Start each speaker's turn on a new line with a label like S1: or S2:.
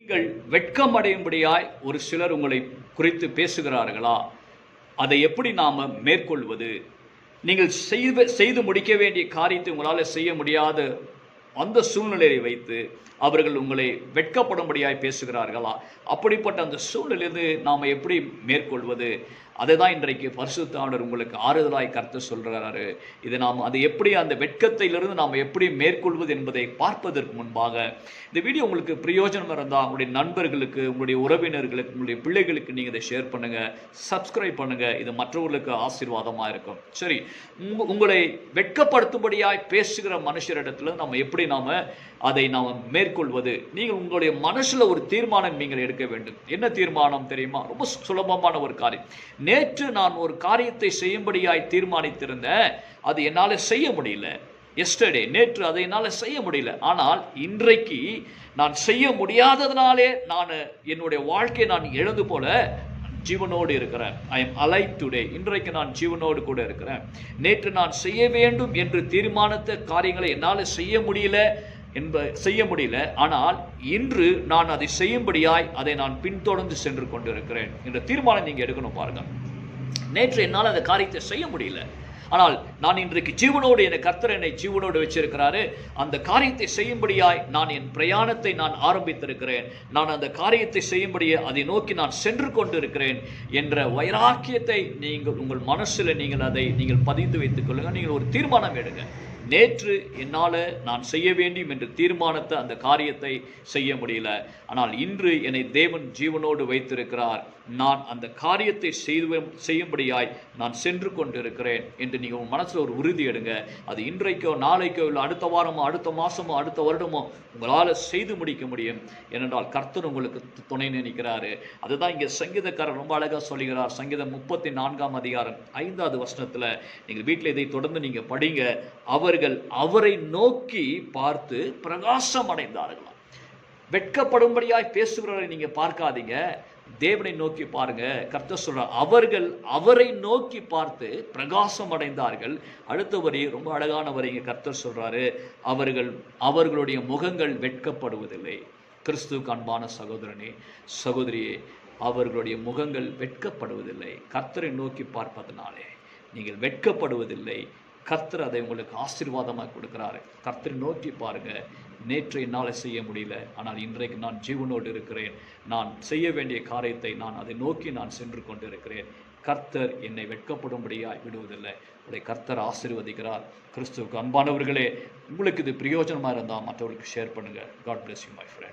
S1: நீங்கள் வெட்கம் அடையும்படியாய் ஒரு சிலர் உங்களை குறித்து பேசுகிறார்களா? அதை எப்படி நாம் மேற்கொள்வது? நீங்கள் செய்து செய்து முடிக்க வேண்டிய காரியத்தை உங்களால் செய்ய முடியாத அந்த சூழ்நிலையை வைத்து அவர்கள் உங்களை வெட்கப்படும்படியாய் பேசுகிறார்களா? அப்படிப்பட்ட அந்த சூழ்நிலையிலிருந்து நாம் எப்படி மேற்கொள்வது? அதை தான் இன்றைக்கு பரிசுத்தாண்டர் உங்களுக்கு ஆறுதலாய் கருத்து சொல்கிறாரு இது நாம் அது எப்படி அந்த வெட்கத்திலிருந்து நாம் எப்படி மேற்கொள்வது என்பதை பார்ப்பதற்கு முன்பாக இந்த வீடியோ உங்களுக்கு பிரயோஜனம் இருந்தால் உங்களுடைய நண்பர்களுக்கு உங்களுடைய உறவினர்களுக்கு உங்களுடைய பிள்ளைகளுக்கு நீங்கள் இதை ஷேர் பண்ணுங்கள் சப்ஸ்கிரைப் பண்ணுங்கள் இது மற்றவர்களுக்கு ஆசீர்வாதமாக இருக்கும். சரி உங்களை வெட்கப்படுத்தும்படியாய் பேசுகிற மனுஷரிடத்துல நம்ம எப்படி நாம் அதை நாம் மேற்கொள்வது? நீங்கள் உங்களுடைய மனசில் ஒரு தீர்மானம் நீங்கள் எடுக்க வேண்டும். என்ன தீர்மானம் தெரியுமா? ரொம்ப சுலபமான ஒரு காரியம். நேற்று நான் ஒரு காரியத்தை செய்யும்படியாய் தீர்மானித்திருந்தேன் அது என்னால் செய்ய முடியல. எஸ்டர்டே நேற்று அதை என்னால் செய்ய முடியல. ஆனால் இன்றைக்கு நான் செய்ய முடியாததுனாலே நான் என்னுடைய வாழ்க்கையை நான் எழுந்து போல ஜீவனோடு இருக்கிறேன். ஐ எம் அலை டுடே இன்றைக்கு நான் ஜீவனோடு கூட இருக்கிறேன். நேற்று நான் செய்ய வேண்டும் என்று தீர்மானித்த காரியங்களை என்னால் செய்ய முடியல. என்ப செய்ய முடியல. ஆனால் இன்று நான் அதை செய்யும்படியாய் அதை நான் பின்தொடர்ந்து சென்று கொண்டிருக்கிறேன் என்ற தீர்மானம் நீங்கள் எடுக்கணும் பாருங்கள் நேற்று என்னால் அந்த காரியத்தை செய்ய முடியல. ஆனால் நான் இன்றைக்கு ஜீவனோடு என் கர்த்தர் என்னை ஜீவனோடு வச்சிருக்கிறாரு. அந்த காரியத்தை செய்யும்படியாய் நான் என் பிரயாணத்தை நான் ஆரம்பித்திருக்கிறேன். நான் அந்த காரியத்தை செய்யும்படியே அதை நோக்கி நான் சென்று கொண்டிருக்கிறேன் என்ற வைராக்கியத்தை நீங்கள் உங்கள் மனசில் நீங்கள் அதை நீங்கள் பதிந்து வைத்துக் கொள்ளுங்கள் நீங்கள் ஒரு தீர்மானம் எடுங்க. நேற்று என்னால் நான் செய்ய வேண்டும் என்று தீர்மானத்தை அந்த காரியத்தை செய்ய முடியல. ஆனால் இன்று என்னை தேவன் ஜீவனோடு வைத்திருக்கிறார். நான் அந்த காரியத்தை செய்து செய்யும்படியாய் நான் சென்று கொண்டிருக்கிறேன் என்று நீங்கள் உங்கள் மனசில் ஒரு உறுதி எடுங்க. அது இன்றைக்கோ நாளைக்கோ இல்லை அடுத்த வாரமோ அடுத்த மாதமோ அடுத்த வருடமோ உங்களால் செய்து முடிக்க முடியும். ஏனென்றால் கர்த்தர் உங்களுக்கு துணை நினைக்கிறாரு. அதுதான் இங்கே சங்கீதக்காரர் ரொம்ப அழகாக சொல்லுகிறார். சங்கீதம் முப்பத்தி நான்காம் அதிகாரம் ஐந்தாவது வசனத்தில் நீங்கள் வீட்டில் இதை தொடர்ந்து நீங்கள் படிங்க. அவர் அவர்கள் அவரை நோக்கி பார்த்து பிரகாசம் அடைந்தார்களாம் வெட்கப்படும்படியாய் பேசுகிறவரை நீங்கள் பார்க்காதீங்க. தேவனை நோக்கி பாருங்க. கர்த்தர் சொல்றார் அவர்கள் அவரை நோக்கி பார்த்து பிரகாசம் அடைந்தார்கள் அடுத்த வரி ரொம்ப அழகான வரி கர்த்தர் சொல்றாரு. அவர்கள் அவர்களுடைய முகங்கள் வெட்கப்படுவதில்லை. கிறிஸ்துவுக்கு அன்பான சகோதரனே சகோதரியே அவர்களுடைய முகங்கள் வெட்கப்படுவதில்லை. கர்த்தரை நோக்கி பார்ப்பதனாலே நீங்கள் வெட்கப்படுவதில்லை. கர்த்தர் அதை உங்களுக்கு ஆசீர்வாதமாக கொடுக்குறாரு. கர்த்தர் நோக்கி பாருங்க. நேற்று என்னால் செய்ய முடியல. ஆனால் இன்றைக்கு நான் ஜீவனோடு இருக்கிறேன். நான் செய்ய வேண்டிய காரியத்தை நான் அதை நோக்கி நான் சென்று கொண்டிருக்கிறேன். கர்த்தர் என்னை வெட்கப்படும்படியாய் விடுவதில்லை. உடைய கர்த்தர் ஆசீர்வதிக்கிறார். கிறிஸ்துவுக்கு அன்பானவர்களே உங்களுக்கு இது பிரயோஜனமாக இருந்தால் மற்றவர்களுக்கு ஷேர் பண்ணுங்கள் God bless you my friend